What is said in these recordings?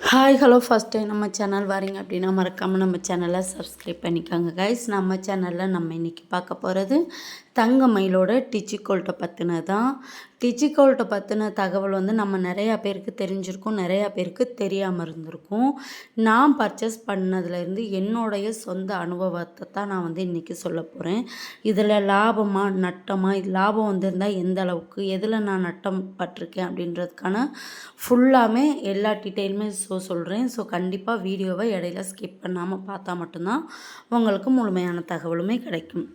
Hi hello first time நம்ம channel வரீங்க அப்படின்னா மறக்காமல் நம்ம சேனலை சப்ஸ்கிரைப் பண்ணிக்கோங்க கைஸ் நம்ம சேனலில் நம்ம இன்றைக்கி பார்க்க போகிறது தங்கமயிலோட டிச்சிக்கோல்ட்டை பற்றின தான் டிச்சிக்கோல்ட்டை பற்றின தகவல் வந்து நம்ம நிறையா பேருக்கு தெரிஞ்சிருக்கும் நிறையா பேருக்கு தெரியாமல் இருந்திருக்கும். நான் பர்ச்சேஸ் பண்ணதுலேருந்து என்னுடைய சொந்த அனுபவத்தை தான் நான் வந்து இன்றைக்கி சொல்ல போகிறேன் இதில் லாபமாக நட்டமா இது லாபம் வந்திருந்தால் எந்த அளவுக்கு எதில் நான் நட்டம் பட்டிருக்கேன் அப்படின்றதுக்கான ஃபுல்லாமே எல்லா டீட்டெயிலுமே ஸோ சொல்கிறேன் ஸோ கண்டிப்பாக வீடியோவை இடையில ஸ்கிப் பண்ணாமல் பார்த்தா மட்டும்தான் உங்களுக்கு முழுமையான தகவலுமே கிடைக்கும்.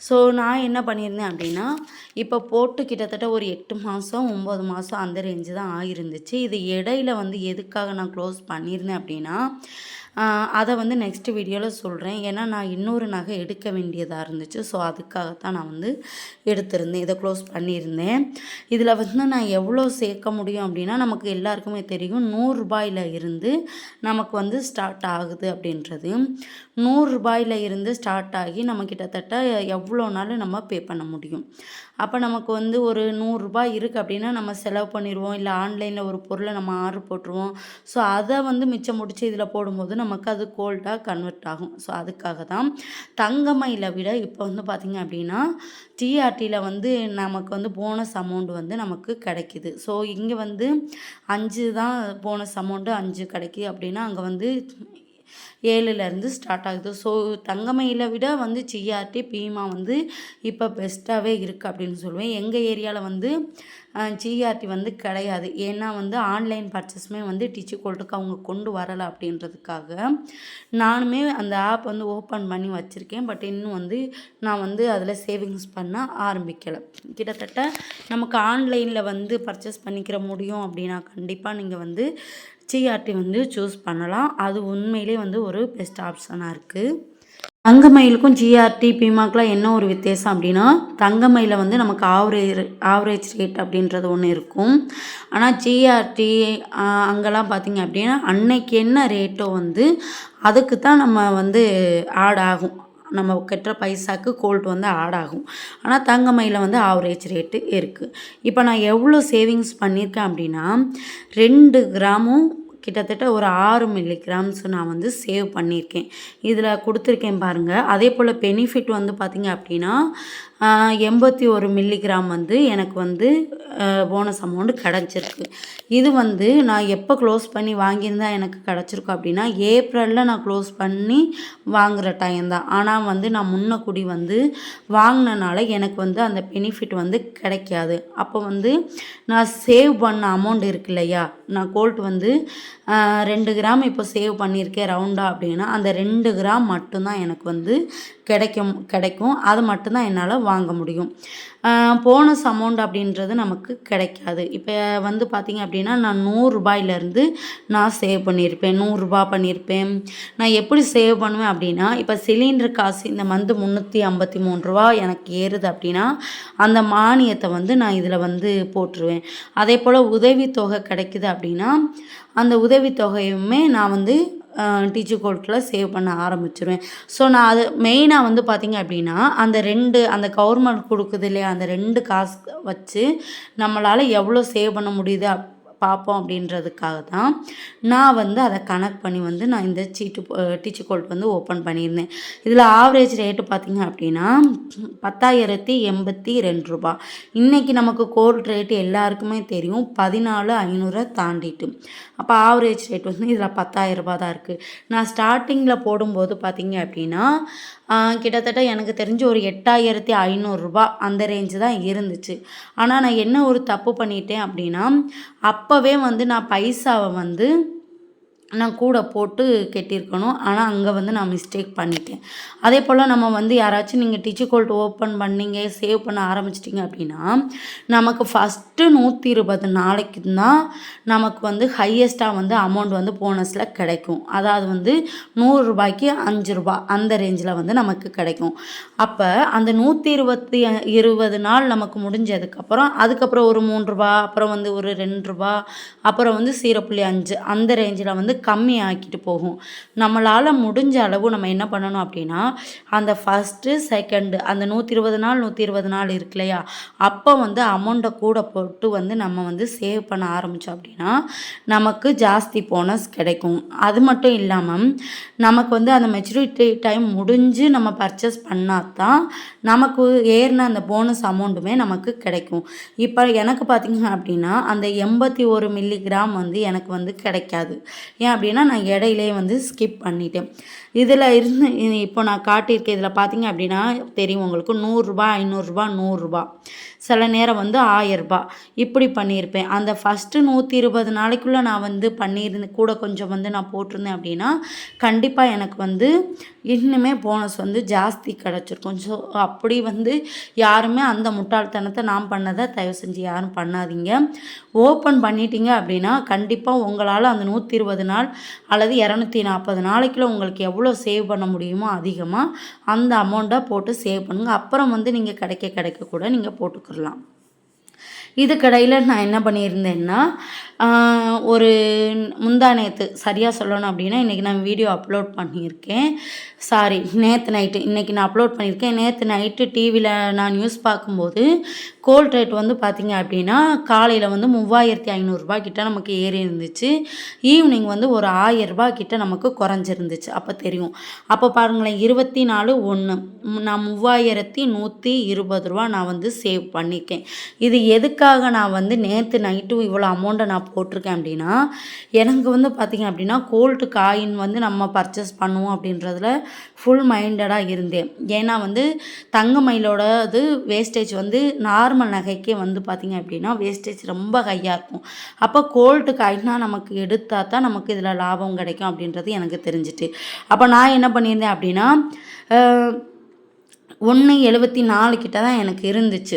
ஸோ நான் என்ன பண்ணியிருந்தேன் அப்படின்னா இப்போ போட்டு கிட்டத்தட்ட ஒரு எட்டு மாதம் ஒம்பது மாதம் அந்த ரேஞ்சு தான் ஆகிருந்துச்சு இது இடையில வந்து எதுக்காக நான் க்ளோஸ் பண்ணியிருந்தேன் அப்படின்னா அதை வந்து நெக்ஸ்ட் வீடியோவில் சொல்கிறேன் ஏன்னா நான் இன்னொரு நகை எடுக்க வேண்டியதாக இருந்துச்சு. ஸோ அதுக்காகத்தான் நான் வந்து எடுத்திருந்தேன். இதை க்ளோஸ் பண்ணியிருந்தேன். இதில் வந்து நான் எவ்வளோ சேர்க்க முடியும் அப்படின்னா நமக்கு எல்லாருக்குமே தெரியும். நூறுரூபாயில் இருந்து நமக்கு வந்து ஸ்டார்ட் ஆகுது அப்படின்றது. நூறுரூபாயில் இருந்து ஸ்டார்ட் ஆகி நம்ம கிட்டத்தட்ட எவ்வளோ நாள் நம்ம பே பண்ண முடியும்? அப்போ நமக்கு வந்து ஒரு நூறுரூபா இருக்குது அப்படின்னா நம்ம செலவு பண்ணிடுவோம். இல்லை ஆன்லைனில் ஒரு பொருளை நம்ம ஆர்டர் போட்டுருவோம். ஸோ அதை வந்து மிச்சம் முடித்து இதில் போடும்போது நமக்கு அது கோல்டாக கன்வெர்ட் ஆகும். ஸோ அதுக்காக தான் தங்கமயில விட இப்போ வந்து பார்த்திங்க அப்படின்னா டிஆர்டியில் வந்து நமக்கு வந்து போனஸ் அமௌண்ட் வந்து நமக்கு கிடைக்கிது. ஸோ இங்கே வந்து அஞ்சு தான் போனஸ் அமௌண்ட்டு அஞ்சு கிடைக்கி அப்படின்னா அங்கே வந்து ஏழுலேருந்து ஸ்டார்ட் ஆகுது. ஸோ தங்கமயில விட வந்து ஜிஆர்டி பீமா வந்து இப்போ பெஸ்ட்டாகவே இருக்குது அப்படின்னு சொல்லுவேன். எங்கள் ஏரியாவில் வந்து ஜிஆர்டி வந்து கிடையாது. ஏன்னா வந்து ஆன்லைன் பர்ச்சேஸுமே வந்து டிச்சு கோல்டுக்கு அவங்க கொண்டு வரலை அப்படின்றதுக்காக நானுமே அந்த ஆப் வந்து ஓப்பன் பண்ணி வச்சுருக்கேன். பட் இன்னும் வந்து நான் வந்து அதில் சேவிங்ஸ் பண்ண ஆரம்பிக்கலை. கிட்டத்தட்ட நமக்கு ஆன்லைனில் வந்து பர்ச்சேஸ் பண்ணிக்கிற முடியும் அப்படின்னா கண்டிப்பாக நீங்கள் வந்து ஜிஆர்டி வந்து சூஸ் பண்ணலாம். அது உண்மையிலே வந்து ஒரு பெஸ்ட் ஆப்ஷனாக இருக்குது தங்கமயிலுக்கும் ஜிஆர்டி பிமாக்கெலாம் என்ன ஒரு வித்தியாசம் அப்படின்னா தங்கமயில வந்து நமக்கு ஆவரேஜ் ஆவரேஜ் ரேட் அப்படின்றது ஒன்று இருக்கும். ஆனால் ஜிஆர்டி அங்கெல்லாம் பார்த்திங்க அப்படின்னா அன்னைக்கு என்ன ரேட்டோ வந்து அதுக்கு தான் நம்ம வந்து ஆட் ஆகும். நம்ம கட்டுற பைசாக்கு கோல்டு வந்து ஆட் ஆகும். ஆனால் தங்கமயில வந்து ஆவரேஜ் ரேட்டு இருக்குது இப்போ நான் எவ்வளோ சேவிங்ஸ் பண்ணியிருக்கேன் அப்படின்னா ரெண்டு கிராமும் கிட்டத்தட்ட ஒரு ஆறு மில்லி கிராம்ஸ் நான் வந்து சேவ் பண்ணியிருக்கேன் இதில் கொடுத்துருக்கேன் பாருங்கள் அதே போல் பெனிஃபிட் வந்து பார்த்திங்க அப்படின்னா எண்பத்தி ஒரு மில்லிகிராம் வந்து எனக்கு வந்து போனஸ் அமௌண்ட் கிடச்சிருக்கு. இது வந்து நான் எப்போ க்ளோஸ் பண்ணி வாங்கியிருந்தா எனக்கு கிடச்சிருக்கும் அப்படின்னா ஏப்ரலில் நான் க்ளோஸ் பண்ணி வாங்குகிற டைம் தான். ஆனால் வந்து நான் முன்னக்குடி வந்து வாங்கினனால எனக்கு வந்து அந்த பெனிஃபிட் வந்து கிடைக்காது. அப்போ வந்து நான் சேவ் பண்ண அமௌண்ட் இருக்கு இல்லையா? நான் கோல்ட் வந்து ரெண்டு கிராம் இப்போ சேவ் பண்ணியிருக்கேன் ரவுண்டாக அப்படின்னா அந்த ரெண்டு கிராம் மட்டும்தான் எனக்கு வந்து கிடைக்கும் கிடைக்கும். அது மட்டும்தான் என்னால் வாங்க முடியும். போனஸ் அமௌண்ட் அப்படின்றது நமக்கு கிடைக்காது. இப்போ வந்து பார்த்திங்க அப்படின்னா நான் நூறுரூபாயிலேருந்து நான் சேவ் பண்ணியிருப்பேன். நூறுரூபா பண்ணியிருப்பேன். நான் எப்படி சேவ் பண்ணுவேன் அப்படின்னா இப்போ சிலிண்டர் காசு இந்த மந்த் முந்நூற்றி ஐம்பத்தி மூணு ரூபா எனக்கு ஏறுது அப்படின்னா அந்த மானியத்தை வந்து நான் இதில் வந்து போட்டுருவேன். அதே போல் உதவித்தொகை கிடைக்குது அப்படின்னா அந்த உதவித்தொகையுமே நான் வந்து டீச்சர் கோர்ட்டில் சேவ் பண்ண ஆரம்பிச்சிருவேன். ஸோ நான் அது மெயினாக வந்து பார்த்திங்க அப்படின்னா அந்த ரெண்டு அந்த கவர்மெண்ட் கொடுக்குது இல்லையா அந்த ரெண்டு காசு வச்சு நம்மளால் எவ்வளோ சேவ் பண்ண முடியுது பார்ப்போம் அப்படின்றதுக்காக தான் நான் வந்து அதை கனெக்ட் பண்ணி வந்து நான் இந்த சீட்டு டீச்சு கோல்ட் வந்து ஓப்பன் பண்ணியிருந்தேன். இதில் ஆவரேஜ் ரேட்டு பார்த்திங்க அப்படின்னா பத்தாயிரத்தி எண்பத்தி ரெண்டு ரூபா இன்றைக்கி நமக்கு கோல்ட் ரேட்டு எல்லாருக்குமே தெரியும். பதினாலு ஐநூறை தாண்டிட்டு. அப்போ ஆவரேஜ் ரேட் வந்து இதில் பத்தாயிரரூபா தான் இருக்குது நான் ஸ்டார்டிங்கில் போடும்போது பார்த்திங்க அப்படின்னா கிட்டத்தட்ட எனக்கு தெரிஞ்சு ஒரு எட்டாயிரத்தி ஐநூறுரூபா அந்த ரேஞ்சு தான் இருந்துச்சு. ஆனால் நான் என்ன ஒரு தப்பு பண்ணிட்டேன் அப்படின்னா அப்போவே வந்து நான் பைசாவை வந்து நான் கூட போட்டு கட்டியிருக்கணும். ஆனால் அங்கே வந்து நான் மிஸ்டேக் பண்ணிட்டேன். அதே போல் நம்ம வந்து யாராச்சும் நீங்கள் டிச்சு கோல்ட் ஓப்பன் பண்ணிங்க சேவ் பண்ண ஆரம்பிச்சிட்டிங்க அப்படின்னா நமக்கு ஃபஸ்ட்டு நூற்றி இருபது நாளைக்கு தான் நமக்கு வந்து ஹையஸ்ட்டாக வந்து அமௌண்ட் வந்து போனஸில் கிடைக்கும். அதாவது வந்து நூறுரூபாய்க்கு அஞ்சு ரூபா அந்த ரேஞ்சில் வந்து நமக்கு கிடைக்கும். அப்போ அந்த நூற்றி இருபத்தி இருபது நாள் நமக்கு முடிஞ்சதுக்கப்புறம் அதுக்கப்புறம் ஒரு மூணு ரூபா அப்புறம் வந்து ஒரு ரெண்டு ரூபா அப்புறம் வந்து சீரோ புள்ளி அஞ்சு அந்த ரேஞ்சில் வந்து கம்மி ஆக்கிட்டு போகும். நம்மளால் முடிஞ்ச அளவு நம்ம என்ன பண்ணணும் அப்படின்னா அந்த ஃபஸ்ட்டு செகண்டு அந்த நூற்றி இருபது நாள் நூற்றி இருபது நாள் இருக்கு இல்லையா? அப்போ வந்து அமௌண்ட்டை கூட போட்டு வந்து நம்ம வந்து சேவ் பண்ண ஆரம்பித்தோம் அப்படின்னா நமக்கு ஜாஸ்தி போனஸ் கிடைக்கும். அது மட்டும் இல்லாமல் நமக்கு வந்து அந்த மெச்சூரிட்டி டைம் முடிஞ்சு நம்ம பர்ச்சேஸ் பண்ணால் தான் நமக்கு ஏறின அந்த போனஸ் அமௌண்ட்டுமே நமக்கு கிடைக்கும். இப்போ எனக்கு பார்த்திங்க அப்படின்னா அந்த எண்பத்தி ஒரு மில்லிகிராம் வந்து எனக்கு வந்து கிடைக்காது. ஏன் அப்படின்னா நான் இடையிலே வந்து ஸ்கிப் பண்ணிட்டேன். இதில் இருந்து இப்போ நான் காட்டியிருக்கேன் இதில் பார்த்தீங்க அப்படின்னா தெரியும் உங்களுக்கு நூறுரூபா ஐநூறுரூபா நூறுரூபா. சில நேரம் வந்து ஆயரூபா இப்படி பண்ணியிருப்பேன். அந்த ஃபஸ்ட்டு நூற்றி இருபது நாளைக்குள்ளே நான் வந்து பண்ணியிருந்தேன் கூட கொஞ்சம் வந்து நான் போட்டிருந்தேன் அப்படின்னா கண்டிப்பாக எனக்கு வந்து இன்னுமே போனஸ் வந்து ஜாஸ்தி கிடச்சிருக்கும். ஸோ அப்படி வந்து யாருமே அந்த முட்டாள்தனத்தை நான் பண்ணதை தயவு செஞ்சு யாரும் பண்ணாதீங்க. ஓப்பன் பண்ணிட்டீங்க அப்படின்னா கண்டிப்பாக உங்களால் அந்த நூற்றி இருபது நாள் அல்லது இரநூத்தி நாற்பது நாளைக்குள்ள உங்களுக்கு எவ்வளோ சேவ் பண்ண முடியுமோ அதிகமாக அந்த அமௌண்ட்டை போட்டு சேவ் பண்ணுங்கள் அப்புறம் வந்து நீங்கள் கிடைக்க கிடைக்க கூட நீங்கள் போட்டுக்கிடலாம் இதுக்கடையில் நான் என்ன பண்ணியிருந்தேன்னா ஒரு முந்தா நேற்று சரியாக சொல்லணும் அப்படின்னா இன்றைக்கி நான் வீடியோ அப்லோட் பண்ணியிருக்கேன். சாரி நேற்று நைட்டு இன்றைக்கி நான் அப்லோட் பண்ணியிருக்கேன். நேற்று நைட்டு டிவியில் நான் நியூஸ் பார்க்கும்போது கோல்ட் ரேட் வந்து பார்த்திங்க அப்படின்னா காலையில் வந்து மூவாயிரத்தி ஐநூறுரூபா கிட்ட நமக்கு ஏறி இருந்துச்சு. ஈவினிங் வந்து ஒரு ஆயிரரூபா கிட்ட நமக்கு குறைஞ்சிருந்துச்சு. அப்போ தெரியும். அப்போ பாருங்களேன் இருபத்தி நாலு ஒன்று நான் மூவாயிரத்தி நூற்றி இருபது ரூபா நான் வந்து சேவ் பண்ணியிருக்கேன். இது எதுக்கு எதுக்காக நான் வந்து நேற்று நைட்டு இவ்வளோ அமௌண்ட்டை நான் போட்டிருக்கேன் அப்படின்னா எனக்கு வந்து பார்த்திங்க அப்படின்னா கோல்டு காயின் வந்து நம்ம பர்ச்சேஸ் பண்ணுவோம் அப்படின்றதுல ஃபுல் மைண்டடாக இருந்தேன். ஏன்னா வந்து தங்க மயிலோட இது வேஸ்டேஜ் வந்து நார்மல் நகைக்கே வந்து பார்த்திங்க அப்படின்னா வேஸ்டேஜ் ரொம்ப ஹையாக இருக்கும். அப்போ கோல்டு காயினாக நமக்கு எடுத்தால் தான் நமக்கு இதில் லாபம் கிடைக்கும் அப்படின்றது எனக்கு தெரிஞ்சிட்டு. அப்போ நான் என்ன பண்ணியிருந்தேன் அப்படின்னா ஒன்று எழுபத்தி நாலு கிட்ட தான் எனக்கு இருந்துச்சு.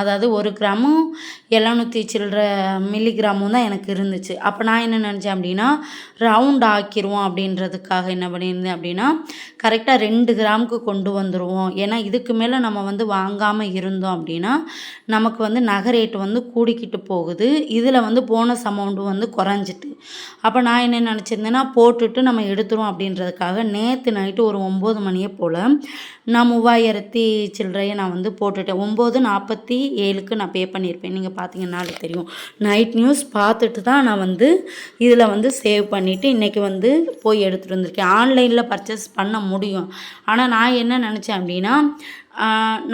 அதாவது ஒரு கிராமும் எழுநூற்றி சில்லற மில்லிகிராமும் தான் எனக்கு இருந்துச்சு. அப்போ நான் என்ன நினச்சேன் அப்படின்னா ரவுண்ட் ஆக்கிடுவோம் அப்படின்றதுக்காக என்ன பண்ணியிருந்தேன் அப்படின்னா கரெக்டாக ரெண்டு கிராமுக்கு கொண்டு வந்துடுவோம் ஏன்னா இதுக்கு மேலே நம்ம வந்து வாங்காமல் இருந்தோம் அப்படின்னா நமக்கு வந்து நகை ரேட்டு வந்து கூடிக்கிட்டு போகுது. இதில் வந்து போனஸ் அமௌண்ட்டும் வந்து குறைஞ்சிட்டு. அப்போ நான் என்ன நினச்சிருந்தேன்னா போட்டுட்டு நம்ம எடுத்துருவோம் அப்படின்றதுக்காக நேற்று நைட்டு ஒரு ஒம்பது மணியை போல் நான் மூவாயிரம் மூவாயிரத்தி சில்லறையை நான் வந்து போட்டுட்டேன். ஒம்பது நாற்பத்தி ஏழுக்கு நான் பே பண்ணியிருப்பேன். நீங்கள் பார்த்தீங்கன்னாலே தெரியும். நைட் நியூஸ் பார்த்துட்டு தான் நான் வந்து இதில் வந்து சேவ் பண்ணிவிட்டு இன்றைக்கி வந்து போய் எடுத்துகிட்டு வந்திருக்கேன். ஆன்லைனில் பர்ச்சேஸ் பண்ண முடியும். ஆனால் நான் என்ன நினச்சேன் அப்படின்னா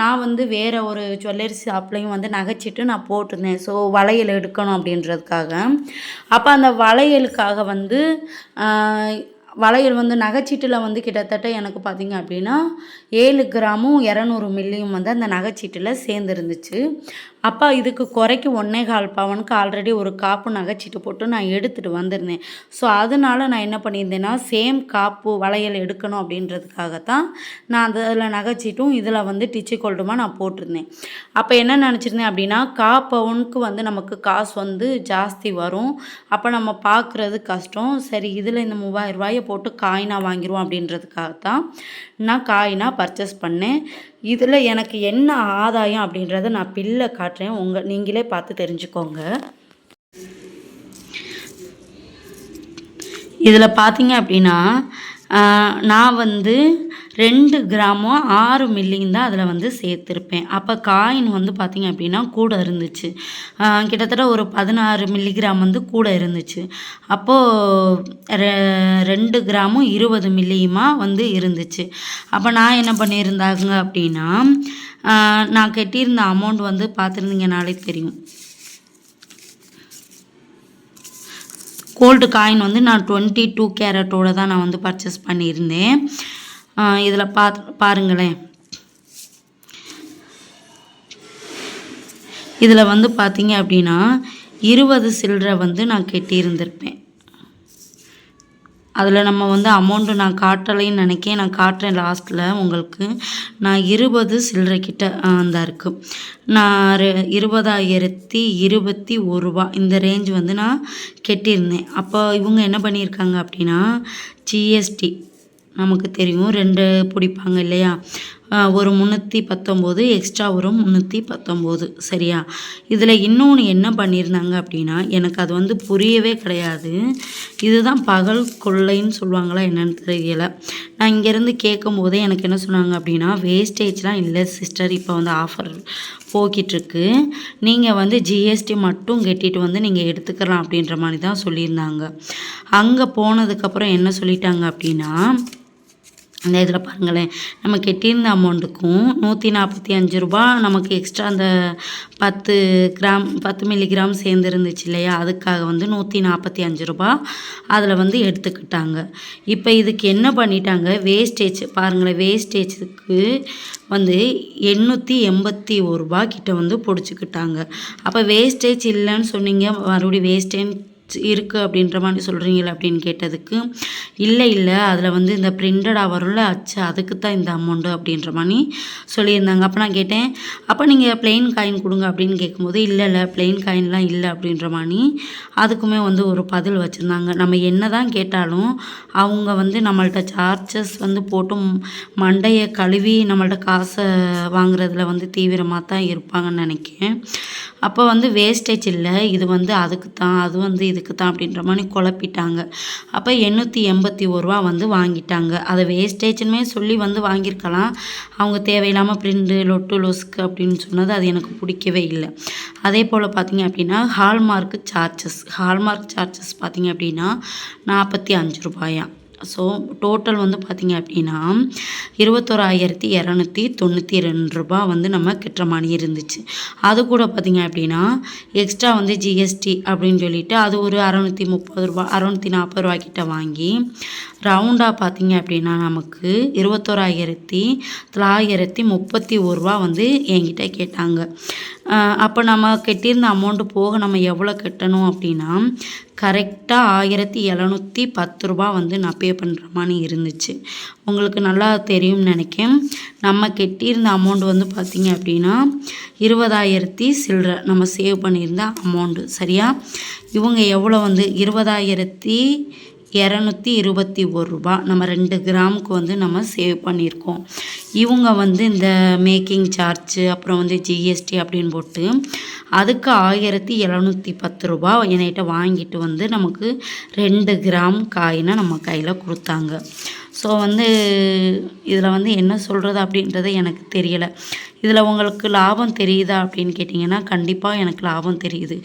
நான் வந்து வேறு ஒரு ஜுவல்லரி ஷாப்லேயும் வந்து நகைச்சிட்டு நான் போட்டிருந்தேன். ஸோ வளையல் எடுக்கணும் அப்படின்றதுக்காக. அப்போ அந்த வளையலுக்காக வந்து வளையல் வந்து நகைச்சீட்டில் வந்து கிட்டத்தட்ட எனக்கு பார்த்திங்க அப்படின்னா ஏழு கிராமும் இரநூறு மில்லியும் வந்து அந்த நகைச்சீட்டில் சேர்ந்துருந்துச்சு. அப்பா இதுக்கு குறைக்கு ஒன்றே கால் பவனுக்கு ஆல்ரெடி ஒரு காப்பு நகைச்சீட்டு போட்டு நான் எடுத்துகிட்டு வந்திருந்தேன். ஸோ அதனால நான் என்ன பண்ணியிருந்தேன்னா சேம் காப்பு வளையல் எடுக்கணும் அப்படின்றதுக்காகத்தான் நான் அதில் நகைச்சீட்டும் இதில் வந்து டிச்சு கோல்டுமா நான் போட்டிருந்தேன். அப்போ என்ன நினச்சிருந்தேன் அப்படின்னா கா பவுனுக்கு வந்து நமக்கு காசு வந்து ஜாஸ்தி வரும். அப்போ நம்ம பார்க்குறது கஷ்டம். சரி இதில் இந்த மூவாயிரம் ரூபாயை போட்டு காயினாக வாங்கிடுவோம் அப்படின்றதுக்காகத்தான் நான் காயினாக பர்ச்சேஸ் பண்ணேன். இதில் எனக்கு என்ன ஆதாயம் அப்படின்றத நான் பில்லை காட்டுறேன். உங்கள் நீங்களே பார்த்து தெரிஞ்சுக்கோங்க. இதில் பார்த்தீங்க அப்படின்னா நான் வந்து ரெண்டு கிராமும் ஆறு மில்லியும் தான் அதில் வந்து சேர்த்துருப்பேன். அப்போ காயின் வந்து பார்த்திங்க அப்படின்னா கூட இருந்துச்சு. கிட்டத்தட்ட ஒரு பதினாறு மில்லிகிராம் வந்து கூட இருந்துச்சு. அப்போது ரெ ரெண்டு கிராமும் இருபது மில்லியுமா வந்து இருந்துச்சு. அப்போ நான் என்ன பண்ணியிருந்தாங்க அப்படின்னா நான் கட்டியிருந்த அமௌண்ட் வந்து பார்த்துருந்தீங்கனாலே தெரியும். கோல்டு காயின் வந்து நான் டுவெண்ட்டி டூ கேரட்டோடு தான் நான் வந்து பர்ச்சேஸ் பண்ணியிருந்தேன். இதில் பா பாருங்களேன். இதில் வந்து பார்த்தீங்க அப்படின்னா இருபது சில்லரை வந்து நான் கெட்டியிருந்திருப்பேன். அதில் நம்ம வந்து அமௌண்ட்டு நான் காட்டலைன்னு நினைக்கேன் நான் காட்டுறேன் லாஸ்ட்டில் உங்களுக்கு. நான் இருபது சில்லறை கிட்ட அந்த இருக்குது நான் இருபதாயிரத்தி இருபத்தி ஒரு ரூபா இந்த ரேஞ்ச் வந்து நான் கெட்டியிருந்தேன். அப்போ இவங்க என்ன பண்ணியிருக்காங்க அப்படின்னா ஜிஎஸ்டி நமக்கு தெரியும். ரெண்டு பிடிப்பாங்க இல்லையா? ஒரு முந்நூற்றி பத்தொம்போது எக்ஸ்ட்ரா வரும் முந்நூற்றி பத்தொம்போது. சரியா? இதில் இன்னொன்று என்ன பண்ணியிருந்தாங்க அப்படின்னா எனக்கு அது வந்து புரியவே கிடையாது. இதுதான் பகல் கொள்ளைன்னு சொல்லுவாங்களா என்னன்னு தெரியல. நான் இங்கேருந்து கேட்கும் போதே எனக்கு என்ன சொன்னாங்க அப்படின்னா வேஸ்டேஜ்லாம் இல்லை சிஸ்டர் இப்போ வந்து ஆஃபர் போக்கிட்டுருக்கு நீங்கள் வந்து ஜிஎஸ்டி மட்டும் கட்டிட்டு வந்து நீங்கள் எடுத்துக்கலாம் அப்படின்ற மாதிரி தான் சொல்லியிருந்தாங்க. அங்கே போனதுக்கப்புறம் என்ன சொல்லிட்டாங்க அப்படின்னா அந்த இதில் பாருங்களேன். நம்ம கெட்டியிருந்த அமௌண்ட்டுக்கும் நூற்றி நாற்பத்தி அஞ்சு ரூபா நமக்கு எக்ஸ்ட்ரா அந்த பத்து கிராம் பத்து மில்லிகிராம் கிராம் சேர்ந்துருந்துச்சு இல்லையா? அதுக்காக வந்து நூற்றி நாற்பத்தி அஞ்சு ரூபா அதில் வந்து எடுத்துக்கிட்டாங்க. இப்போ இதுக்கு என்ன பண்ணிட்டாங்க? வேஸ்டேஜ் பாருங்களேன் வேஸ்டேஜுக்கு வந்து எண்ணூற்றி எண்பத்தி ஒரு ரூபா கிட்ட வந்து பிடிச்சிக்கிட்டாங்க. அப்போ வேஸ்டேஜ் இல்லைன்னு சொன்னீங்க மறுபடியும் வேஸ்டேன்னு இருக்குது அப்படின்ற மாதிரி சொல்கிறீங்களே அப்படின்னு கேட்டதுக்கு இல்லை இல்லை அதில் வந்து இந்த பிரிண்டடாக வரும்ல அச்சு அதுக்கு தான் இந்த அமௌண்ட்டு அப்படின்ற மாதிரி சொல்லியிருந்தாங்க. அப்போ நான் கேட்டேன் அப்போ நீங்கள் பிளெயின் காயின் கொடுங்க அப்படின்னு கேட்கும்போது இல்லை இல்லை பிளெயின் காயின்லாம் இல்லை அப்படின்ற மாதிரி அதுக்குமே வந்து ஒரு பதில் வச்சுருந்தாங்க. நம்ம என்ன தான் கேட்டாலும் அவங்க வந்து நம்மள்ட்ட சார்ஜஸ் வந்து போட்டும் மண்டையை கழுவி நம்மள்ட்ட காசை வாங்குறதுல வந்து தீவிரமாக தான் இருப்பாங்கன்னு நினைக்கிறேன். அப்போ வந்து வேஸ்டேஜ் இல்லை. இது வந்து அதுக்கு தான் அது வந்து இதுக்கு தான் அப்படின்ற மாதிரி குழப்பிட்டாங்க. அப்போ எண்ணூற்றி எண்பத்தி ஒரு ரூபா வந்து வாங்கிட்டாங்க. அதை வேஸ்டேஜ்னுமே சொல்லி வந்து வாங்கியிருக்கலாம். அவங்க தேவையில்லாமல் பிரிண்டு லொட்டு லொஸ்க்கு அப்படின்னு சொன்னது அது எனக்கு பிடிக்கவே இல்லை. அதே போல் பார்த்தீங்க அப்படின்னா ஹால்மார்க்கு சார்ஜஸ் ஹால்மார்க் சார்ஜஸ் பார்த்தீங்க அப்படின்னா நாற்பத்தி அஞ்சு ரூபாயா? ஸோ டோட்டல் வந்து பார்த்திங்க அப்படின்னா இருபத்தோராயிரத்தி இரநூத்தி தொண்ணூற்றி ரெண்டு ரூபா வந்து நம்ம கட்டுற மாதிரி இருந்துச்சு. அது கூட பார்த்தீங்க அப்படின்னா எக்ஸ்ட்ரா வந்து ஜிஎஸ்டி அப்படின்னு சொல்லிட்டு அது ஒரு அறநூற்றி முப்பது ரூபா அறநூற்றி நாற்பது ரூபா கிட்ட வாங்கி ரவுண்டாக பார்த்தீங்க அப்படின்னா நமக்கு இருபத்தோராயிரத்தி தொள்ளாயிரத்தி முப்பத்தி ஒரு ரூபா வந்து என்கிட்ட கேட்டாங்க. அப்போ நம்ம கட்டியிருந்த அமௌண்ட்டு போக நம்ம எவ்வளோ கட்டணும் அப்படின்னா கரெக்டாக ஆயிரத்தி எழுநூற்றி பத்து ரூபா வந்து நான் பே பண்ணுற மாதிரி இருந்துச்சு. உங்களுக்கு நல்லா தெரியும்னு நினைக்கேன் நம்ம கட்டியிருந்த அமௌண்ட் வந்து பார்த்திங்க அப்படின்னா இருபதாயிரத்தி சில்லற நம்ம சேவ் பண்ணியிருந்த அமௌண்ட்டு சரியா? இவங்க எவ்வளோ வந்து இருபதாயிரத்தி இரநூத்தி இருபத்தி ஒரு ரூபா. நம்ம ரெண்டு கிராமுக்கு வந்து நம்ம சேவ் பண்ணியிருக்கோம். இவங்க வந்து இந்த மேக்கிங் சார்ஜு அப்புறம் வந்து ஜிஎஸ்டி அப்படின்னு போட்டு அதுக்கு ஆயிரத்தி எழுநூற்றி பத்து ரூபா என்கிட்ட வாங்கிட்டு வந்து நமக்கு ரெண்டு கிராம் காயினை நம்ம கையில் கொடுத்தாங்க. ஸோ வந்து இதில் வந்து என்ன சொல்கிறது அப்படின்றது எனக்கு தெரியலை. இதில் உங்களுக்கு லாபம் தெரியுதா அப்படின்னு கேட்டிங்கன்னா கண்டிப்பாக எனக்கு லாபம் தெரியுது.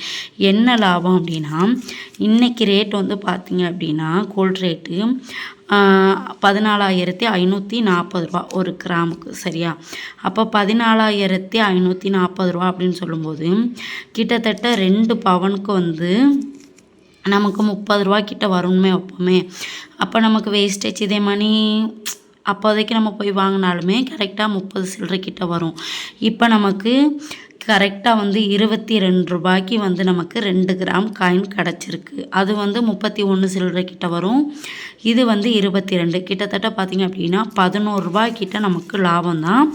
என்ன லாபம் அப்படின்னா இன்றைக்கி ரேட் வந்து பார்த்திங்க அப்படின்னா கோல்ட் ரேட்டு பதினாலாயிரத்தி ஐநூற்றி நாற்பது ரூபா ஒரு கிராமுக்கு சரியா? அப்போ பதினாலாயிரத்தி ஐநூற்றி நாற்பது ரூபா அப்படின்னு சொல்லும்போது கிட்டத்தட்ட ரெண்டு பவனுக்கு வந்து நமக்கு முப்பது ரூபா கிட்ட வருமே எப்போவுமே அப்போ நமக்கு வேஸ்டேஜ் இதே மணி அப்போதைக்கு நம்ம போய் வாங்கினாலுமே கரெக்டாக முப்பது சில்லறை கிட்ட வரும். இப்போ நமக்கு கரெக்டாக வந்து இருபத்தி ரெண்டு ரூபாய்க்கு வந்து நமக்கு ரெண்டு கிராம் காயின் கிடச்சிருக்கு. அது வந்து முப்பத்தி ஒன்று சில்லறை கிட்ட வரும். இது வந்து இருபத்தி ரெண்டு கிட்டத்தட்ட பார்த்திங்க அப்படின்னா பதினோரு கிட்ட நமக்கு லாபம் தான்.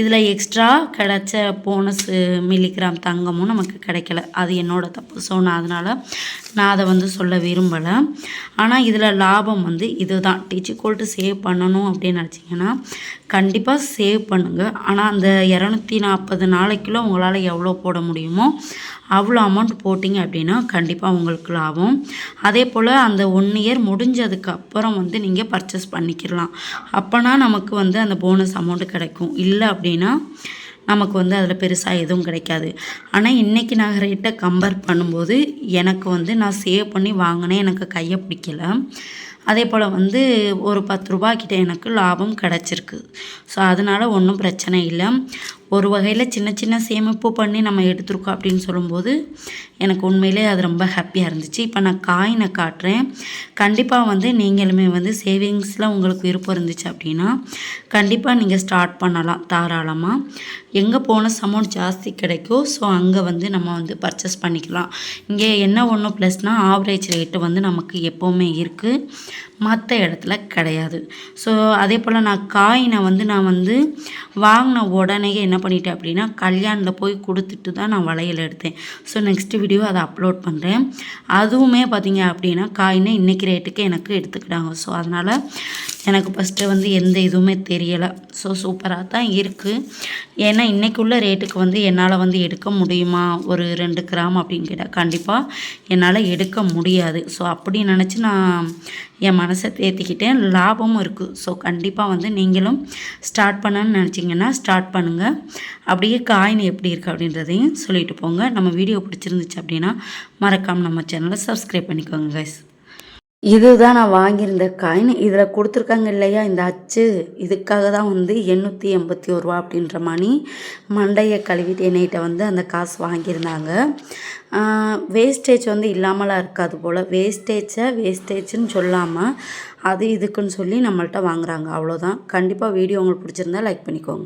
இதில் எக்ஸ்ட்ரா கிடச்ச போனஸ் மில்லிகிராம் தங்கமும் நமக்கு கிடைக்கல. அது என்னோட தப்பு. ஸோ நான் அதனால் நான் அதை வந்து சொல்ல விரும்பலை. ஆனால் இதில் லாபம் வந்து இதுதான். டீச்சு கோல்ட்டு சேவ் பண்ணணும் அப்படின்னு நினச்சிங்கன்னா கண்டிப்பாக சேவ் பண்ணுங்கள் ஆனால் அந்த இரநூத்தி நாற்பது நாளைக்குள்ளே உங்களால் எவ்வளோ போட முடியுமோ அவ்வளோ அமௌண்ட் போட்டிங்க அப்படின்னா கண்டிப்பாக உங்களுக்கு லாபம். அதே போல் அந்த ஒன் இயர் முடிஞ்சதுக்கப்புறம் வந்து நீங்கள் பர்ச்சேஸ் பண்ணிக்கிடலாம் அப்போனா நமக்கு வந்து அந்த போனஸ் அமௌண்ட்டு கிடைக்கும். இல்லை அப்படின்னா நமக்கு வந்து அதில் பெருசாக எதுவும் கிடைக்காது. ஆனால் இன்றைக்கி நான் ரேட்டை கம்பேர் பண்ணும்போது எனக்கு வந்து நான் சேவ் பண்ணி வாங்கினேன். எனக்கு கையை பிடிக்கல. அதே போல் வந்து ஒரு பத்து ரூபா கிட்ட எனக்கு லாபம் கிடச்சிருக்கு. ஸோ அதனால் ஒன்றும் பிரச்சனை இல்லை. ஒரு வகையில் சின்ன சின்ன சேமிப்பு பண்ணி நம்ம எடுத்திருக்கோம் அப்படின்னு சொல்லும்போது எனக்கு உண்மையிலே அது ரொம்ப ஹாப்பியாக இருந்துச்சு. இப்போ நான் காயினை காட்டுறேன். கண்டிப்பாக வந்து நீங்களுமே வந்து சேவிங்ஸில் உங்களுக்கு விருப்பம் இருந்துச்சு அப்படின்னா கண்டிப்பாக நீங்கள் ஸ்டார்ட் பண்ணலாம் தாராளமாக எங்கே போன அமௌண்ட் ஜாஸ்தி கிடைக்கும் ஸோ அங்கே வந்து நம்ம வந்து பர்ச்சேஸ் பண்ணிக்கலாம். இங்கே என்ன ஒன்று ப்ளஸ்னால் ஆவரேஜ் ரேட்டு வந்து நமக்கு எப்போவுமே இருக்குது மற்ற இடத்துல கிடையாது. ஸோ அதே போல் நான் காயினை வந்து நான் வந்து வாங்கின உடனேயே என்ன பண்ணிட்டேன் அப்படின்னா கல்யாணில் போய் கொடுத்துட்டு தான் நான் வளையல் எடுத்தேன். ஸோ நெக்ஸ்ட் வீடியோ அதை அப்லோட் பண்ணுறேன் அதுவுமே பார்த்தீங்க அப்படின்னா காயினை இன்றைக்கி ரேட்டுக்கு எனக்கு எடுத்துக்கிட்டாங்க. ஸோ அதனால் எனக்கு ஃபஸ்ட்டு வந்து எந்த இதுவுமே தெரியலை. ஸோ சூப்பராக தான் இருக்குது ஏன்னா இன்றைக்குள்ள ரேட்டுக்கு வந்து என்னால் வந்து எடுக்க முடியுமா? ஒரு ரெண்டு கிராம் அப்படின்னு கேட்டால் கண்டிப்பாக என்னால் எடுக்க முடியாது. ஸோ அப்படி நினச்சி நான் என் மனசை தேர்த்திக்கிட்டேன் லாபமும் இருக்குது ஸோ கண்டிப்பாக வந்து நீங்களும் ஸ்டார்ட் பண்ணணும்னு நினச்சிங்கன்னா ஸ்டார்ட் பண்ணுங்கள் அப்படியே காயின் எப்படி இருக்குது அப்படின்றதையும் சொல்லிட்டு போங்க. நம்ம வீடியோ பிடிச்சிருந்துச்சு அப்படின்னா மறக்காமல் நம்ம சேனலை சப்ஸ்கிரைப் பண்ணிக்கோங்க கைஸ் இதுதான் நான் வாங்கியிருந்த காயின் இதில் கொடுத்துருக்காங்க இல்லையா இந்த அச்சு? இதுக்காக தான் வந்து எண்ணூற்றி எண்பத்தி ஒரு ரூபா அப்படின்ற மணி மண்டையை கழுவிட்டு என்னைகிட்ட வந்து அந்த காசு வாங்கியிருந்தாங்க. வேஸ்டேஜ் வந்து இல்லாமலாம் இருக்காது போல். வேஸ்டேஜை வேஸ்டேஜ்னு சொல்லாமல் அது இதுக்குன்னு சொல்லி நம்மள்ட்ட வாங்குறாங்க. அவ்வளோதான் கண்டிப்பாக வீடியோ உங்களுக்கு பிடிச்சிருந்தா லைக் பண்ணிக்கோங்க.